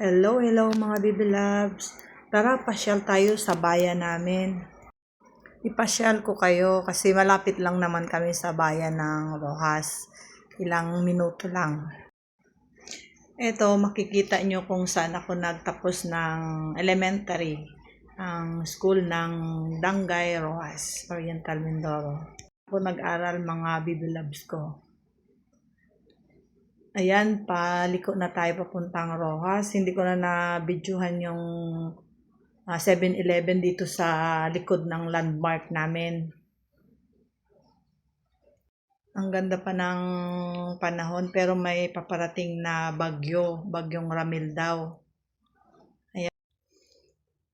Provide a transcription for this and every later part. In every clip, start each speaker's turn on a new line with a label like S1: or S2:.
S1: Hello, hello mga loves. Tara, pasyal tayo sa bayan namin. Ipasyal ko kayo kasi malapit lang naman kami sa bayan ng Rojas. Ilang minuto lang. Ito, makikita nyo kung saan ako nagtapos ng elementary. Ang school ng Dangay Rojas, Oriental Mindoro. Ako nag-aral mga loves ko. Ayan, paliko na tayo papuntang Rojas. Hindi ko na na-videohan yung ah, 7-Eleven dito sa likod ng landmark namin. Ang ganda pa ng panahon pero may paparating na bagyo, bagyong Ramil daw. Ayan,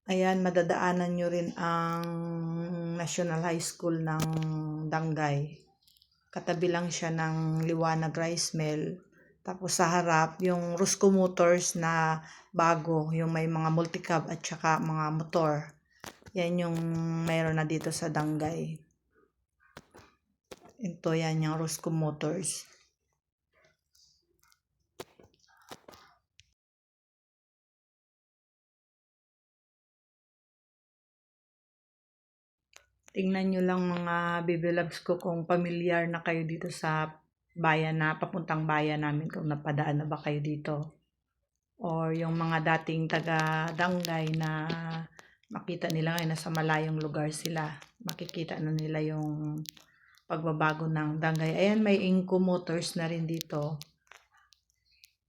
S1: Ayan madadaanan nyo rin ang National High School ng Dangay. Katabi lang siya ng Liwanag Rice Mill. Tapos sa harap, yung Rusco Motors na bago, yung may mga multicab at saka mga motor. Yan yung mayroon na dito sa Dangay. Ito yan yung Rusco Motors. Tingnan nyo lang mga baby ko kung pamilyar na kayo dito sa bayan na, papuntang bayan namin kung napadaan na ba kayo dito. Or yung mga dating taga Dangay na makita nila ngayon nasa malayong lugar sila. Makikita na nila yung pagbabago ng Dangay. Ayan, may Inco Motors na rin dito.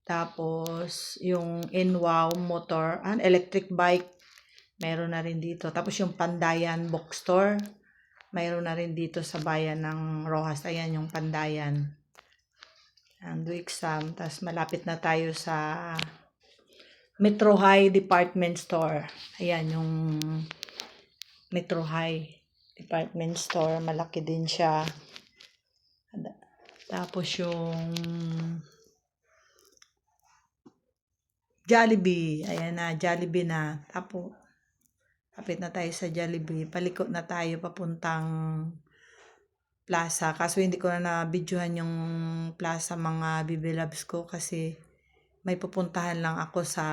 S1: Tapos, yung Inwow motor, an electric bike, meron na rin dito. Tapos yung Pandayan Bookstore, mayroon na rin dito sa bayan ng Rojas. Ayan yung Pandayan. Ang do exam. Tapos malapit na tayo sa Metro High Department Store. Ayan yung Metro High Department Store. Malaki din siya. Tapos yung Jollibee. Ayan na, Jollibee na. Tapos, kapit na tayo sa Jollibee. Paliko na tayo papuntang plaza. Kaso hindi ko na na-videohan yung plaza mga bibi loves ko kasi may pupuntahan lang ako sa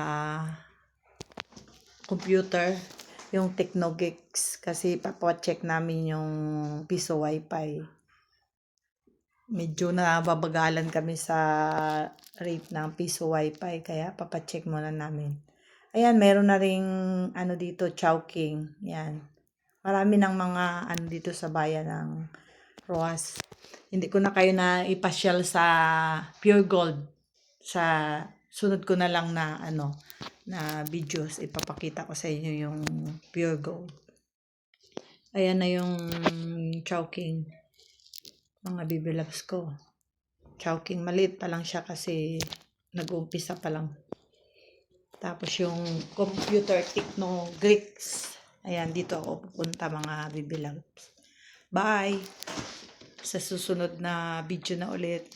S1: computer yung Technogix kasi papacheck namin yung piso wifi. Medyo nababagalan kami sa rate ng piso wifi kaya papacheck muna namin. Ayan meron na ring ano dito chowking. Yan marami ng mga ano dito sa bayan ng Roas hindi ko na kayo na ipasyal sa pure gold sa sunod ko na lang na ano na videos ipapakita ko sa inyo yung pure gold ayan na yung chowking mga loves ko. Chowking, maliit pa lang siya kasi nag-uumpisa pa lang. Tapos yung computer techno Greeks. Ayan, dito ako pupunta mga loves. Bye! Sa susunod na video na ulit.